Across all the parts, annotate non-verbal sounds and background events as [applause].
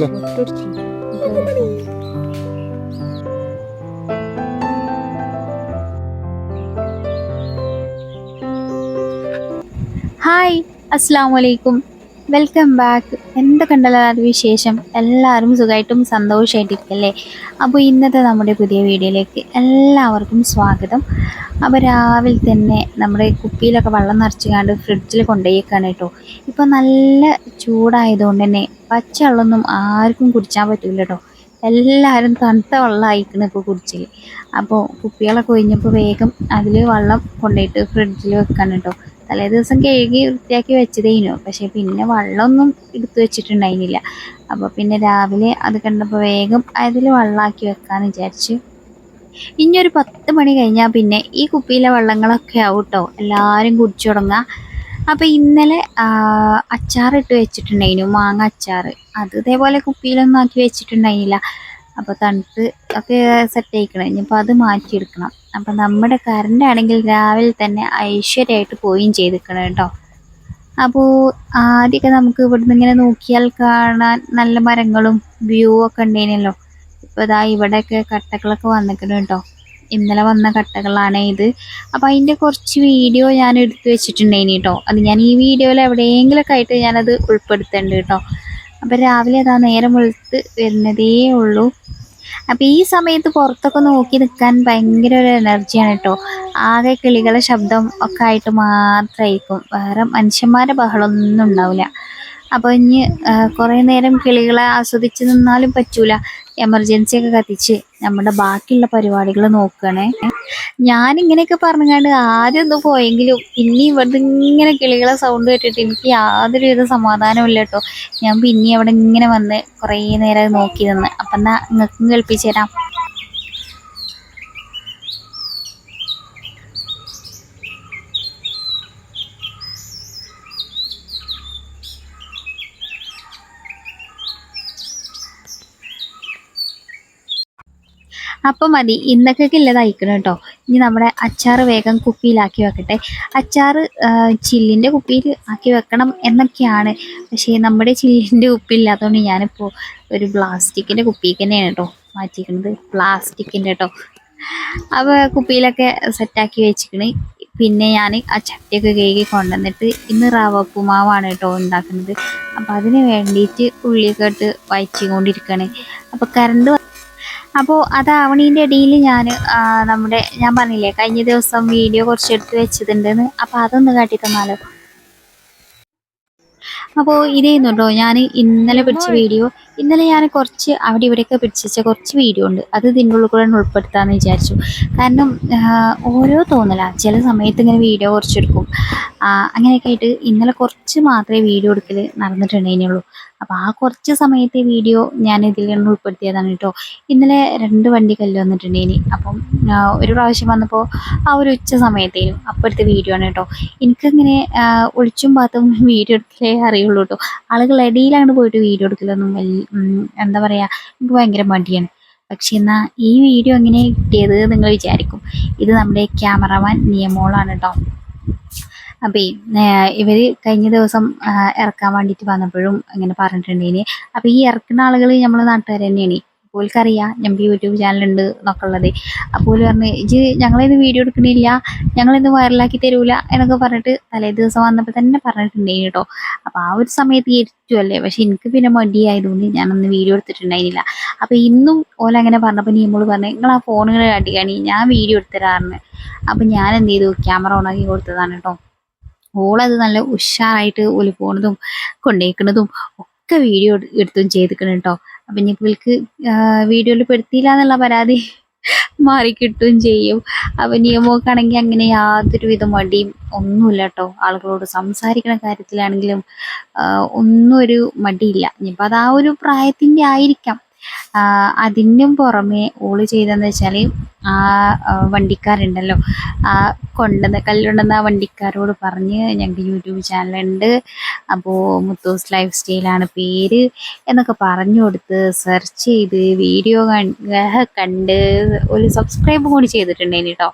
Hi അസ്സാം വലൈക്കും welcome back എന്തൊക്കെയുണ്ടല്ലോ അത് വിശേഷം? എല്ലാവരും സുഖമായിട്ടും സന്തോഷമായിട്ടിരിക്കല്ലേ? അപ്പോൾ ഇന്നത്തെ നമ്മുടെ പുതിയ വീഡിയോയിലേക്ക് എല്ലാവർക്കും സ്വാഗതം. അപ്പോൾ രാവിലെ തന്നെ നമ്മുടെ കുപ്പിയിലൊക്കെ വെള്ളം നിറച്ചുകൊണ്ട് ഫ്രിഡ്ജിൽ കൊണ്ടുപോയേക്കാണ് കേട്ടോ. ഇപ്പോൾ നല്ല ചൂടായതുകൊണ്ട് തന്നെ പച്ചവെള്ളമൊന്നും ആർക്കും കുടിച്ചാൻ പറ്റില്ല കേട്ടോ. എല്ലാവരും തണുത്ത വെള്ളം അയക്കണം ഇപ്പോൾ കുടിച്ചിൽ അപ്പോൾ കുപ്പികളൊക്കെ ഒഴിഞ്ഞപ്പോൾ വേഗം അതിൽ വെള്ളം കൊണ്ടുപോയിട്ട് ഫ്രിഡ്ജിൽ വെക്കാൻ കേട്ടോ. തലേ ദിവസം കഴുകി വൃത്തിയാക്കി വെച്ചതേനു പക്ഷേ പിന്നെ വെള്ളമൊന്നും എടുത്തു വെച്ചിട്ടുണ്ടായിരുന്നില്ല. അപ്പോൾ പിന്നെ രാവിലെ അത് കണ്ടപ്പോൾ വേഗം അതിൽ വെള്ളമാക്കി വെക്കാന്ന് വിചാരിച്ചു. ഇനി ഒരു പത്ത് മണി കഴിഞ്ഞാൽ പിന്നെ ഈ കുപ്പിയിലെ വെള്ളങ്ങളൊക്കെ ആവും കേട്ടോ എല്ലാവരും കുടിച്ചു തുടങ്ങുക അപ്പോൾ ഇന്നലെ അച്ചാറിട്ട് വെച്ചിട്ടുണ്ടായിരുന്നു മാങ്ങ അച്ചാർ അത് ഇതേപോലെ കുപ്പിയിലൊന്നും ആക്കി വെച്ചിട്ടുണ്ടായിരുന്നില്ല. അപ്പോൾ തണുത്ത് ഒക്കെ സെറ്റ് ആയിക്കണം. ഇനിയിപ്പോൾ അത് മാറ്റിയെടുക്കണം. അപ്പം നമ്മുടെ കറണ്ട് ആണെങ്കിൽ രാവിലെ തന്നെ ഐശ്വര്യമായിട്ട് പോവുകയും ചെയ്തിരിക്കണം കേട്ടോ. അപ്പോൾ ആദ്യമൊക്കെ നമുക്ക് ഇവിടുന്ന് ഇങ്ങനെ നോക്കിയാൽ കാണാൻ നല്ല മരങ്ങളും വ്യൂ ഒക്കെ ഉണ്ടേനല്ലോ. ഇപ്പോൾ ഇതാ ഇവിടെയൊക്കെ കട്ടകളൊക്കെ വന്നിക്കണം കേട്ടോ. ഇന്നലെ വന്ന കട്ടകളാണ് ഇത്. അപ്പോൾ അതിന്റെ കുറച്ച് വീഡിയോ ഞാൻ എടുത്തു വെച്ചിട്ടുണ്ടേനി കേട്ടോ. അത് ഞാൻ ഈ വീഡിയോയിൽ എവിടെയെങ്കിലുമൊക്കെ ആയിട്ട് ഞാനത് ഉൾപ്പെടുത്തുന്നുണ്ട് കേട്ടോ. അപ്പോൾ രാവിലെ അതാ നേരം വെളുത്ത് വരുന്നതേ ഉള്ളൂ. അപ്പോൾ ഈ സമയത്ത് പുറത്തൊക്കെ നോക്കി നിൽക്കാൻ ഭയങ്കര ഒരു എനർജിയാണ് കേട്ടോ ആകെ കിളികളെ ശബ്ദം ഒക്കെ ആയിട്ട് മാത്രമായിരിക്കും വേറെ മനുഷ്യന്മാരെ ബഹളമൊന്നും ഉണ്ടാവില്ല. അപ്പോൾ ഇനി കുറേ നേരം കിളികളെ ആസ്വദിച്ച് നിന്നാലും പറ്റൂല. എമർജൻസി ഒക്കെ കത്തിച്ച് നമ്മുടെ ബാക്കിയുള്ള പരിപാടികൾ നോക്കണേ ഞാൻ ഇങ്ങനെയൊക്കെ പറഞ്ഞുകൊണ്ട് ആദ്യം ഒന്ന് പോയെങ്കിലും പിന്നെ ഇവിടുന്ന് ഇങ്ങനെ കിളികളെ സൗണ്ട് കേട്ടിട്ട് എനിക്ക് യാതൊരു വിധ സമാധാനം ഇല്ല കേട്ടോ. ഞാൻ പിന്നെ അവിടെ ഇങ്ങനെ വന്ന് കുറേ നേരം നോക്കി നിന്ന്. അപ്പം എന്നാ നിങ്ങൾക്കും കേൾപ്പിച്ചു തരാം. അപ്പം മതി ഇന്നൊക്കെ ഇല്ലതായിക്കണം കേട്ടോ ഇനി നമ്മുടെ അച്ചാർ വേഗം കുപ്പിയിലാക്കി വെക്കട്ടെ. അച്ചാർ ചില്ലിന്റെ കുപ്പിയിൽ ആക്കി വെക്കണം എന്നൊക്കെയാണ്. പക്ഷേ നമ്മുടെ ചില്ലിന്റെ കുപ്പിയില്ലാത്തതുകൊണ്ട് ഞാനിപ്പോൾ ഒരു പ്ലാസ്റ്റിക്കിന്റെ കുപ്പിക്ക് തന്നെയാണ് കേട്ടോ മാറ്റിയിരിക്കുന്നത്. പ്ലാസ്റ്റിക്കിന്റെ കേട്ടോ അപ്പോൾ കുപ്പിയിലൊക്കെ സെറ്റാക്കി വെച്ചിക്കണ് പിന്നെ ഞാൻ ആ ചട്ടിയൊക്കെ കഴുകി കൊണ്ടുവന്നിട്ട് ഇന്ന് റവ ഉപ്പുമാവാണ് കേട്ടോ ഉണ്ടാക്കുന്നത്. അപ്പോൾ അതിന് വേണ്ടിയിട്ട് ഉള്ളിയൊക്കെ ഇട്ട് വായിച്ചുകൊണ്ടിരിക്കുകയാണ് അപ്പോൾ കറണ്ട് അപ്പോൾ അത് ആവണീന്റെ ഇടയിൽ ഞാൻ നമ്മുടെ ഞാൻ പറഞ്ഞില്ലേ കഴിഞ്ഞ ദിവസം വീഡിയോ കുറച്ച് എടുത്ത് വെച്ചിട്ടുണ്ടെന്ന് അപ്പോൾ അതൊന്ന് കാട്ടി തന്നാലോ അപ്പോൾ ഇതേന്നു കേട്ടോ ഞാൻ ഇന്നലെ പിടിച്ച വീഡിയോ ഇന്നലെ ഞാൻ കുറച്ച് അവിടെ ഇവിടെയൊക്കെ പിടിച്ച കുറച്ച് വീഡിയോ ഉണ്ട്. അത് ഇതിന്റെ ഉള്ളിൽ കൂടെ ഉൾപ്പെടുത്താമെന്ന് വിചാരിച്ചു. കാരണം ഓരോ തോന്നല. ചില സമയത്ത് ഇങ്ങനെ വീഡിയോ കുറച്ചെടുക്കും. അങ്ങനെയൊക്കെ ആയിട്ട് ഇന്നലെ കുറച്ച് മാത്രമേ വീഡിയോ എടുക്കൽ നടന്നിട്ടുണ്ടായിരുന്നുള്ളൂ അപ്പോൾ ആ കുറച്ച് സമയത്തെ വീഡിയോ ഞാൻ ഇതിൽ നിന്ന് ഉൾപ്പെടുത്തിയതാണ് കേട്ടോ. ഇന്നലെ രണ്ട് വണ്ടി കല്ല് വന്നിട്ടുണ്ടേനി അപ്പം ഒരു പ്രാവശ്യം വന്നപ്പോൾ ആ ഒരു ഉച്ച സമയത്തേനും അപ്പോഴത്തെ വീഡിയോ ആണ് കേട്ടോ. എനിക്കങ്ങനെ ഒളിച്ചും പാത്തും [laughs] വീഡിയോ എടുക്കലേ അറിയുള്ളൂ കേട്ടോ. ആളുകൾ ഇടയിലാണ് പോയിട്ട് വീഡിയോ എടുക്കലൊന്നും എന്താ പറയുക എനിക്ക് ഭയങ്കര മടിയാണ്. പക്ഷെ എന്നാൽ ഈ വീഡിയോ എങ്ങനെ കിട്ടിയത് നിങ്ങൾ വിചാരിക്കും. ഇത് നമ്മുടെ ക്യാമറമാൻ നിയമോളാണ് കേട്ടോ അപ്പോൾ ഇവർ കഴിഞ്ഞ ദിവസം ഇറക്കാൻ വേണ്ടിയിട്ട് വന്നപ്പോഴും അങ്ങനെ പറഞ്ഞിട്ടുണ്ടേനി അപ്പോൾ ഈ ഇറക്കുന്ന ആളുകൾ നമ്മൾ നാട്ടുകാർ തന്നെയാണ്. ഓൽക്കറിയാം ഞങ്ങൾക്ക് യൂട്യൂബ് ചാനലുണ്ട് എന്നൊക്കെ ഉള്ളത് അപ്പോൾ ഓൽ പറഞ്ഞ് ഇജ് ഞങ്ങളിന്ന് വീഡിയോ എടുക്കണില്ല ഞങ്ങളിന്ന് വൈറലാക്കി തരൂല എന്നൊക്കെ പറഞ്ഞിട്ട് തലേ ദിവസം വന്നപ്പോൾ തന്നെ പറഞ്ഞിട്ടുണ്ടായി കേട്ടോ അപ്പോൾ ആ ഒരു സമയത്ത് ഇരുത്തുമല്ലേ പക്ഷെ എനിക്ക് പിന്നെ മടിയായതുകൊണ്ട് ഞാനൊന്ന് വീഡിയോ എടുത്തിട്ടുണ്ടായിരുന്നില്ല അപ്പോൾ ഇന്നും ഓല അങ്ങനെ പറഞ്ഞപ്പോൾ നീമോൾ പറഞ്ഞു നിങ്ങൾ ആ ഫോണുകൾ കാട്ടിക്കാണി ഞാൻ വീഡിയോ എടുത്തരാറിന് അപ്പോൾ ഞാൻ എന്ത് ചെയ്തു ക്യാമറ ഓണാക്കി കൊടുത്തതാണ് കേട്ടോ ഓളത് നല്ല ഉഷാറായിട്ട് ഓൽ പോണതും കൊണ്ടേക്കണതും ഒക്കെ വീഡിയോ എടുത്തും ചെയ്തിക്കണം കേട്ടോ അപ്പം ഇനി ഇവൾക്ക് വീഡിയോയിൽ പെടുത്തിയില്ല എന്നുള്ള പരാതി മാറി കിട്ടുകയും ചെയ്യും. അപ്പം നിയമമൊക്കെയാണെങ്കിൽ അങ്ങനെ യാതൊരു വിധ മടിയും ഒന്നുമില്ല കേട്ടോ. ആളുകളോട് സംസാരിക്കുന്ന കാര്യത്തിലാണെങ്കിലും ഒന്നും ഒരു മടിയില്ല. ഇനിയിപ്പോൾ അത് ആ ഒരു പ്രായത്തിന്റെ ആയിരിക്കാം. അതിനും പുറമെ ഓൾ ചെയ്തതെന്ന് വെച്ചാൽ ആ വണ്ടിക്കാരുണ്ടല്ലോ. ആ കൊണ്ടുവന്ന കല്ലുണ്ടെന്ന് ആ വണ്ടിക്കാരോട് പറഞ്ഞ് ഞങ്ങൾക്ക് യൂട്യൂബ് ചാനലുണ്ട്. അപ്പോൾ മുത്തൂസ് ലൈഫ് സ്റ്റൈലാണ് പേര് എന്നൊക്കെ പറഞ്ഞു കൊടുത്ത് സെർച്ച് ചെയ്ത് വീഡിയോ കണ്ട് ഒരു സബ്സ്ക്രൈബ് കൂടി ചെയ്തിട്ടുണ്ടേനി കേട്ടോ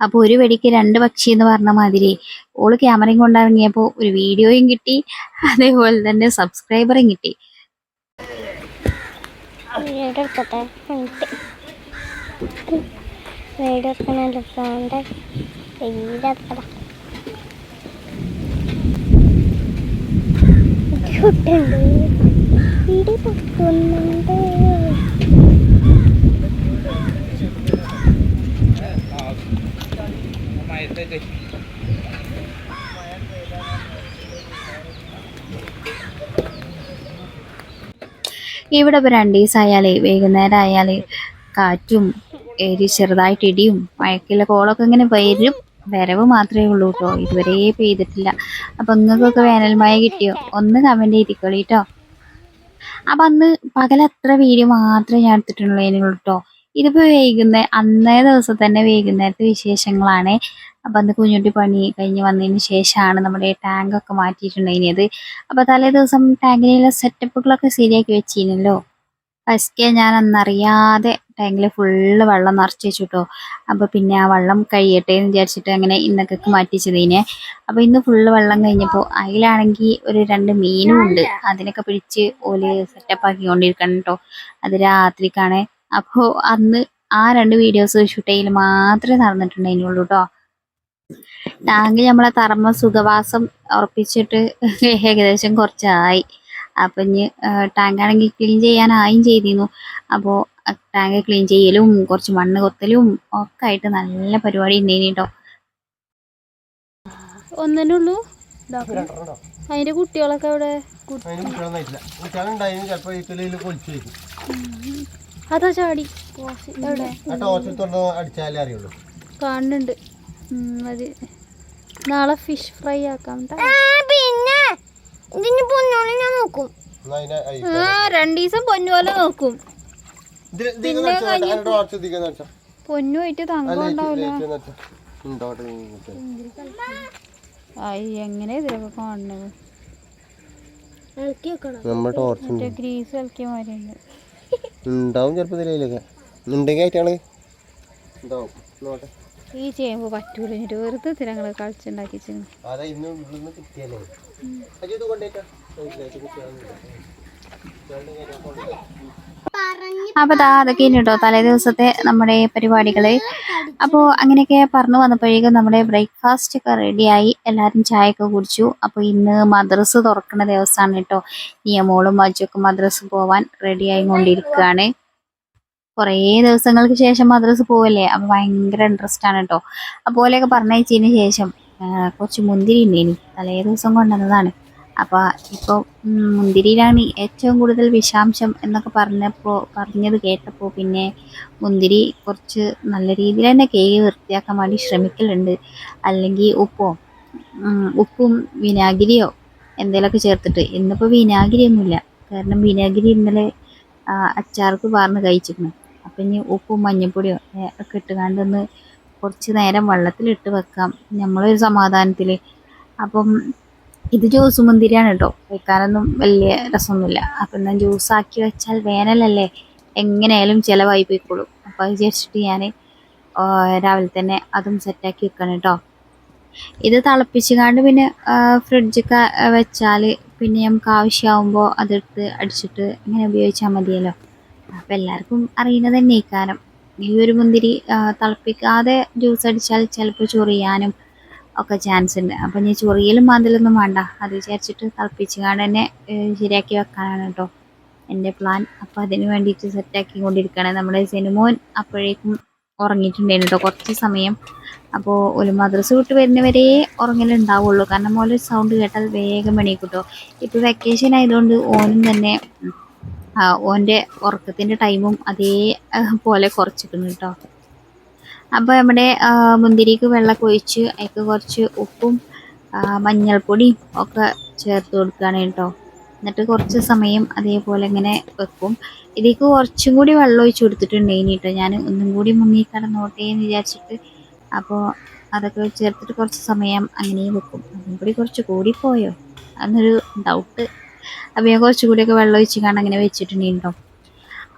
അപ്പോൾ ഒരു വെടിക്ക് രണ്ട് പക്ഷി എന്ന് പറഞ്ഞ മാതിരി ഓൾ ക്യാമറയും കൊണ്ടിറങ്ങിയപ്പോൾ ഒരു വീഡിയോയും കിട്ടി. അതേപോലെ തന്നെ സബ്സ്ക്രൈബറും കിട്ടി. വീഡിയോ എടുക്കട്ടെ ഫ്രണ്ട്. വീഡിയോ എടുക്കട്ടെ കുട്ടുണ്ട് വീഡിയോ പൊട്ടുന്നുണ്ട് ഇവിടെ ഇപ്പോൾ രണ്ട് ദിവസമായാലേ വൈകുന്നേരം ആയാൽ കാറ്റും ഒരു ചെറുതായിട്ട് ഇടിയും മഴക്കിലെ കോളൊക്കെ ഇങ്ങനെ വരും. വരവ് മാത്രമേ ഉള്ളൂ കേട്ടോ. ഇതുവരെ പെയ്തിട്ടില്ല. അപ്പം നിങ്ങൾക്കൊക്കെ വേനൽ മഴ കിട്ടിയോ? ഒന്ന് കമന്റ് ചെയ്തിക്കോളി കേട്ടോ അപ്പം അന്ന് പകലത്ര വീഡിയോ മാത്രമേ ഞാൻ എടുത്തിട്ടുള്ളൂ കേട്ടോ ഇതിപ്പോൾ വൈകുന്നേ അന്നേ ദിവസം തന്നെ വൈകുന്നേരത്തെ വിശേഷങ്ങളാണ്. അപ്പം അന്ന് കുഞ്ഞുട്ടി പണി കഴിഞ്ഞ് വന്നതിന് ശേഷമാണ് നമ്മുടെ ടാങ്കൊക്കെ മാറ്റിയിട്ടുണ്ടായിരുന്നത്. അപ്പോൾ തലേ ദിവസം ടാങ്കിലുള്ള സെറ്റപ്പുകളൊക്കെ ശരിയാക്കി വെച്ചിരുന്നല്ലോ. ഫസ്റ്റ് ഞാൻ അന്നറിയാതെ ടാങ്കിൽ ഫുള്ള് വെള്ളം നിറച്ച് വെച്ചു കേട്ടോ അപ്പോൾ പിന്നെ ആ വെള്ളം കഴിയട്ടെ എന്ന് വിചാരിച്ചിട്ട് അങ്ങനെ ഇന്നൊക്കെ മാറ്റിച്ചതിനെ. അപ്പോൾ ഇന്ന് ഫുള്ള് വെള്ളം കഴിഞ്ഞപ്പോൾ അതിലാണെങ്കിൽ ഒരു രണ്ട് മീനും ഉണ്ട്. അതിനൊക്കെ പിടിച്ച് ഓൽ സെറ്റപ്പ് ആക്കിക്കൊണ്ടിരിക്കണം കേട്ടോ അത് രാത്രിക്കാണ്. അപ്പോൾ അന്ന് ആ രണ്ട് വീഡിയോസ് ഷൂട്ട് ചെയ്യൽ മാത്രമേ നടന്നിട്ടുണ്ടായിരുന്നുള്ളൂ കേട്ടോ ടാങ്ക് നമ്മളെ തറമ്മ സുഖവാസം ഉറപ്പിച്ചിട്ട് [laughs] ഏകദേശം കുറച്ചായി. അപ്പം ഇനി ടാങ്ക് ആണെങ്കിൽ ക്ലീൻ ചെയ്യാനായും ചെയ്തിരുന്നു. അപ്പോൾ ടാങ്ക് ക്ലീൻ ചെയ്യലും കുറച്ച് മണ്ണ് കൊത്തലും ഒക്കെ ആയിട്ട് നല്ല പരിപാടി ഉണ്ടായിരുന്നു കേട്ടോ ഒന്നേ ഉള്ളൂ? അതിന്റെ കുട്ടികളൊക്കെ അവിടെ കുട്ടികളുണ്ടായിരുന്നു ചിലപ്പോൾ അതാ ചാടി. കാണുന്നുണ്ട്. മതി. നാളെ ഫിഷ് ഫ്രൈ ആക്കാം. പിന്നെ ഇതിന് പൊന്നോളി ഞാൻ നോക്കും. ആ രണ്ടീസം ദിവസം പൊന്നു പോലെ നോക്കും പിന്നെ. പൊന്നുമായിട്ട് ആ തങ്കം ലൈറ്റ് ഉണ്ടാവില്ല ലൈറ്റ് നടിച്ചോ. ഉണ്ടോട്ടെ ഇങ്ങോട്ട്. അയ്യ എങ്ങനെ ഇതിലൊക്കെ കാണുന്നത്. ഗ്രീസ് കളിക്കിയ മാതിരിയുണ്ട് ഉണ്ടാവും ചിലപ്പോൾ ഇതിലൊക്കെ ഉണ്ടെങ്കിൽ ആയിട്ടാണ് ഉണ്ടാവും. നോട്ടെ ഈ ചേമ്പ് പറ്റൂല. വെറുതെ തിരങ്ങൾ കളിച്ചുണ്ടാക്കി അപ്പൊ അതൊക്കെ കേട്ടോ തലേ ദിവസത്തെ നമ്മുടെ പരിപാടികൾ അപ്പോൾ അങ്ങനെയൊക്കെ പറഞ്ഞു വന്നപ്പോഴേക്കും നമ്മുടെ ബ്രേക്ക്ഫാസ്റ്റ് ഒക്കെ റെഡിയായി എല്ലാവരും ചായയൊക്കെ കുടിച്ചു. അപ്പോൾ ഇന്ന് മദ്രസ് തുറക്കുന്ന ദിവസമാണ് കേട്ടോ. നിയമോളും മജുമൊക്കെ മദ്രസ് പോവാൻ റെഡിയായി കൊണ്ടിരിക്കുകയാണ് കുറേ ദിവസങ്ങൾക്ക് ശേഷം മദ്രസ് പോവല്ലേ? അപ്പോൾ ഭയങ്കര ഇൻട്രസ്റ്റ് ആണ് കേട്ടോ. അതുപോലെയൊക്കെ പറഞ്ഞയച്ചതിന് ശേഷം കുറച്ച് മുന്തിരി ഉണ്ടേനി. തലേ ദിവസം കൊണ്ടുവന്നതാണ്. അപ്പോൾ ഇപ്പോൾ മുന്തിരിയിലാണ് ഏറ്റവും കൂടുതൽ വിഷാംശം എന്നൊക്കെ പറഞ്ഞപ്പോൾ പറഞ്ഞത് കേട്ടപ്പോൾ പിന്നെ മുന്തിരി കുറച്ച് നല്ല രീതിയിൽ തന്നെ കേക്ക് വൃത്തിയാക്കാൻ വേണ്ടി ശ്രമിക്കലുണ്ട്. അല്ലെങ്കിൽ ഉപ്പോ ഉപ്പും വിനാഗിരിയോ എന്തെങ്കിലുമൊക്കെ ചേർത്തിട്ട്. ഇന്നിപ്പോൾ വിനാഗിരിയൊന്നുമില്ല കാരണം വിനാഗിരി ഇന്നലെ അച്ചാർക്ക് പാർന്ന് കഴിച്ചിരുന്നു. അപ്പം ഇനി ഉപ്പും മഞ്ഞൾപ്പൊടിയോ ഒക്കെ ഇട്ടുകാണ്ട് ഒന്ന് കുറച്ച് നേരം വെള്ളത്തിലിട്ട് വെക്കാം. നമ്മളൊരു സമാധാനത്തിൽ അപ്പം ഇത് ജ്യൂസ് മുന്തിരിയാണ് കേട്ടോ കഴിക്കാനൊന്നും വലിയ രസമൊന്നുമില്ല. ഞാൻ ജ്യൂസ് ആക്കി വെച്ചാൽ വേനലല്ലേ? എങ്ങനെയായാലും ചിലവായി പോയിക്കോളും. അപ്പൊ അത് വിചാരിച്ചിട്ട് ഞാൻ രാവിലെ തന്നെ അതും സെറ്റാക്കി വെക്കണം കേട്ടോ ഇത് തിളപ്പിച്ച് കണ്ട് പിന്നെ ഫ്രിഡ്ജിൽ വെച്ചാൽ പിന്നെ നമുക്ക് ആവശ്യമാകുമ്പോൾ അതെടുത്ത് അടിച്ചിട്ട് ഇങ്ങനെ ഉപയോഗിച്ചാൽ മതിയല്ലോ. അപ്പം എല്ലാവർക്കും അറിയുന്നത് തന്നെ ഇക്കാരം ഈ ഒരു മുന്തിരി തിളപ്പിക്കാതെ ജ്യൂസ് അടിച്ചാൽ ചിലപ്പോൾ ചൊറിയാനും ഒക്കെ ചാൻസ് ഉണ്ട്. അപ്പം ഞാൻ ചൊറിയലും മാന്തലൊന്നും വേണ്ട. അത് വിചാരിച്ചിട്ട് തിളപ്പിച്ചുകാണ്ട് തന്നെ ശരിയാക്കി വെക്കാനാണ് കേട്ടോ എന്റെ പ്ലാൻ അപ്പോൾ അതിന് വേണ്ടിയിട്ട് സെറ്റാക്കി കൊണ്ടിരിക്കുകയാണ് നമ്മുടെ സിനിമോൻ അപ്പോഴേക്കും ഉറങ്ങിയിട്ടുണ്ടായിരുന്നു കേട്ടോ കുറച്ച് സമയം. അപ്പോൾ ഒരു മദ്രസ വിട്ട് വരുന്നവരെ ഉറങ്ങലുണ്ടാവുള്ളൂ കാരണം ഓലെ സൗണ്ട് കേട്ടാൽ വേഗം എണീക്കും ഇപ്പോൾ വെക്കേഷൻ ആയതുകൊണ്ട് ഓനും തന്നെ ഓന്റെ ഉറക്കത്തിന്റെ ടൈമും അതേ പോലെ കുറച്ചിട്ടുണ്ട് കേട്ടോ അപ്പോൾ നമ്മുടെ മുന്തിരിക്ക് വെള്ളമൊക്കെ ഒഴിച്ച് അതിൽ കുറച്ച് ഉപ്പും മഞ്ഞൾപ്പൊടിയും ഒക്കെ ചേർത്ത് കൊടുക്കുകയാണ് കേട്ടോ. എന്നിട്ട് കുറച്ച് സമയം അതേപോലെ ഇങ്ങനെ വെക്കും. ഇതിലേക്ക് കുറച്ചും കൂടി വെള്ളം ഒഴിച്ച് കൊടുത്തിട്ടുണ്ടായിനി കേട്ടോ. ഞാൻ ഒന്നും കൂടി മുങ്ങി കടന്നോട്ടെ എന്ന് വിചാരിച്ചിട്ട് അപ്പോൾ അതൊക്കെ ചേർത്തിട്ട് കുറച്ച് സമയം അങ്ങനെ വെക്കും. അതും കൂടി കുറച്ച് കൂടിപ്പോയോ എന്നൊരു ഡൗട്ട് അപ്പോൾ ഞാൻ കുറച്ചും കൂടിയൊക്കെ വെള്ളം ഒഴിച്ച് കാണാൻ അങ്ങനെ വെച്ചിട്ടുണ്ടായിരുന്നു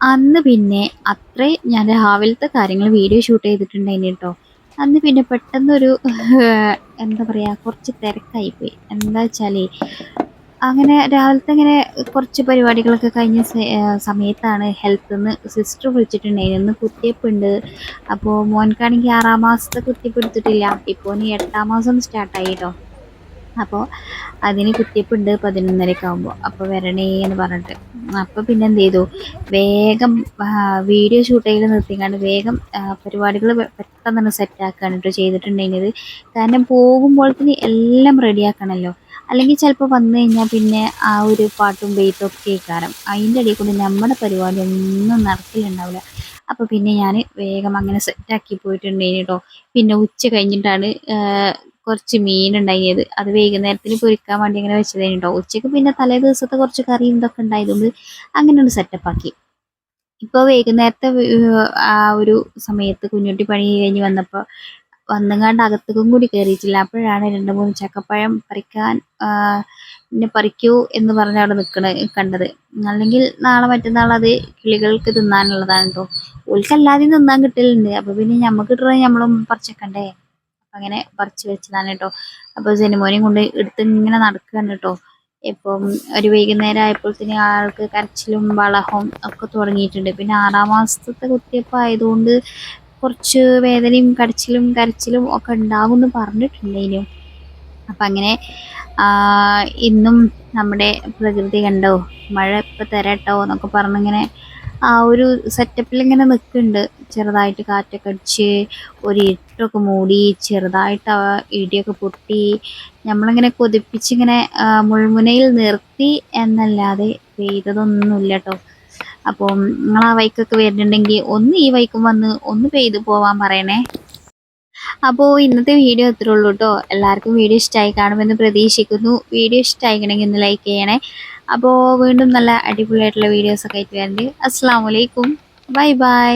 അന്ന് പിന്നെ അത്രേ ഞാൻ രാവിലത്തെ കാര്യങ്ങൾ വീഡിയോ ഷൂട്ട് ചെയ്തിട്ടുണ്ടായിരുന്നു കേട്ടോ അന്ന് പിന്നെ പെട്ടെന്നൊരു എന്താ പറയുക കുറച്ച് തിരക്കായിപ്പോയി. എന്താ വെച്ചാൽ അങ്ങനെ രാവിലത്തെ ഇങ്ങനെ കുറച്ച് പരിപാടികളൊക്കെ കഴിഞ്ഞ സമയത്താണ് ഹെൽത്ത് നിന്ന് സിസ്റ്റർ വിളിച്ചിട്ടുണ്ടായിരുന്നു ഇന്ന് കുത്തിയപ്പുണ്ട് അപ്പോൾ മോൻക്കാണെങ്കിൽ ആറാം മാസത്തെ കുത്തിയപ്പ് എടുത്തിട്ടില്ല. ഇപ്പോൾ ഇനി എട്ടാം മാസം സ്റ്റാർട്ടായി കേട്ടോ അപ്പോൾ അതിന് കുത്തിയപ്പുണ്ട് പതിനൊന്നരയൊക്കെ ആകുമ്പോൾ അപ്പോൾ വരണേ എന്ന് പറഞ്ഞിട്ട്. അപ്പോൾ പിന്നെ എന്ത് ചെയ്തു? വേഗം വീഡിയോ ഷൂട്ട് ചെയ്ത് നിർത്തിക്കാണ്ട് വേഗം പരിപാടികൾ പെട്ടെന്ന് സെറ്റാക്കാണ് കേട്ടോ ചെയ്തിട്ടുണ്ടെങ്കിൽ കാരണം തന്നെ എല്ലാം റെഡിയാക്കണമല്ലോ അല്ലെങ്കിൽ ചിലപ്പോൾ വന്നു കഴിഞ്ഞാൽ പിന്നെ ആ ഒരു പാട്ടും ബെയ്ത്തും ഒക്കെ കാരണം അതിന്റെ ഇടയിൽ കൂടി നമ്മുടെ പരിപാടി ഒന്നും നടക്കലുണ്ടാവില്ല അപ്പോൾ പിന്നെ ഞാൻ വേഗം അങ്ങനെ സെറ്റാക്കി പോയിട്ടുണ്ടെങ്കിൽ കേട്ടോ പിന്നെ ഉച്ച കഴിഞ്ഞിട്ടാണ് കുറച്ച് മീൻ ഉണ്ടായത് അത് വൈകുന്നേരത്തിന് പൊരിക്കാൻ വേണ്ടി അങ്ങനെ വെച്ചതേന് കേട്ടോ ഉച്ചയ്ക്ക് പിന്നെ തലേ ദിവസത്തെ കുറച്ച് കറിയും ഇതൊക്കെ ഉണ്ടായതുകൊണ്ട് അങ്ങനെ ഒന്ന് സെറ്റപ്പാക്കി ഇപ്പോൾ വൈകുന്നേരത്തെ ആ ഒരു സമയത്ത് കുഞ്ഞുട്ടി പണി കഴിഞ്ഞ് വന്നപ്പോൾ വന്നങ്ങാണ്ട് അകത്തേക്കും കൂടി കയറിയിട്ടില്ല അപ്പോഴാണ് രണ്ട് മൂന്ന് ചക്കപ്പഴം പറിക്കാൻ പിന്നെ പറിക്കൂ എന്ന് പറഞ്ഞ് അവിടെ നിൽക്കണ കണ്ടത്. അല്ലെങ്കിൽ നാളെ മറ്റന്നാൾ അത് കിളികൾക്ക് തിന്നാനുള്ളതാണ് കേട്ടോ ഓൽക്കല്ലാതെ തിന്നാൻ കിട്ടലുണ്ട്. അപ്പോൾ പിന്നെ നമുക്ക് കിട്ടുന്നത് നമ്മളും പറിച്ചേക്കണ്ടേ? അങ്ങനെ പറിച്ചു വെച്ചതാണ് കേട്ടോ അപ്പോൾ സിനിമോനെയും കൊണ്ട് എടുത്ത് ഇങ്ങനെ നടക്കുകയാണ് കേട്ടോ ഇപ്പം ഒരു വൈകുന്നേരം ആയപ്പോഴത്തേന് ആൾക്ക് കരച്ചിലും വളഹവും ഒക്കെ തുടങ്ങിയിട്ടുണ്ട്. പിന്നെ ആറാം മാസത്തെ കുത്തിയപ്പോൾ ആയതുകൊണ്ട് കുറച്ച് വേദനയും കരച്ചിലും കരച്ചിലും ഒക്കെ ഉണ്ടാകും എന്ന് പറഞ്ഞിട്ടുണ്ടായിരുന്നു അപ്പം അങ്ങനെ ഇന്നും നമ്മുടെ പ്രകൃതി കണ്ടോ? മഴ ഇപ്പം തരട്ടോ എന്നൊക്കെ പറഞ്ഞിങ്ങനെ ആ ഒരു സെറ്റപ്പിൽ ഇങ്ങനെ നിൽക്കുന്നുണ്ട് ചെറുതായിട്ട് കാറ്റൊക്കെ അടിച്ച് ഒരു ഇരുട്ടൊക്കെ മൂടി ചെറുതായിട്ട് ആ ഇടിയൊക്കെ പൊട്ടി നമ്മളിങ്ങനെ കൊതിപ്പിച്ചിങ്ങനെ മുൾമുനയിൽ നിർത്തി എന്നല്ലാതെ പെയ്തതൊന്നുമില്ല കേട്ടോ അപ്പം നിങ്ങൾ ആ വൈക്കൊക്കെ വരുന്നുണ്ടെങ്കിൽ ഒന്ന് ഈ വൈക്കും വന്ന് ഒന്ന് പെയ്ത് പോവാൻ പറയണേ. അപ്പോൾ ഇന്നത്തെ വീഡിയോ ഇത്രേ ഉള്ളൂ കേട്ടോ എല്ലാവർക്കും വീഡിയോ ഇഷ്ടമായി കാണുമെന്ന് പ്രതീക്ഷിക്കുന്നു. വീഡിയോ ഇഷ്ടമായിക്കണമെങ്കിൽ ഒന്ന് ലൈക്ക് ചെയ്യണേ. അപ്പോൾ വീണ്ടും നല്ല അടിപൊളിയായിട്ടുള്ള വീഡിയോസൊക്കെ ആയിട്ട് വരുന്നുണ്ട് അസ്സാം വലൈക്കും ബൈ ബൈ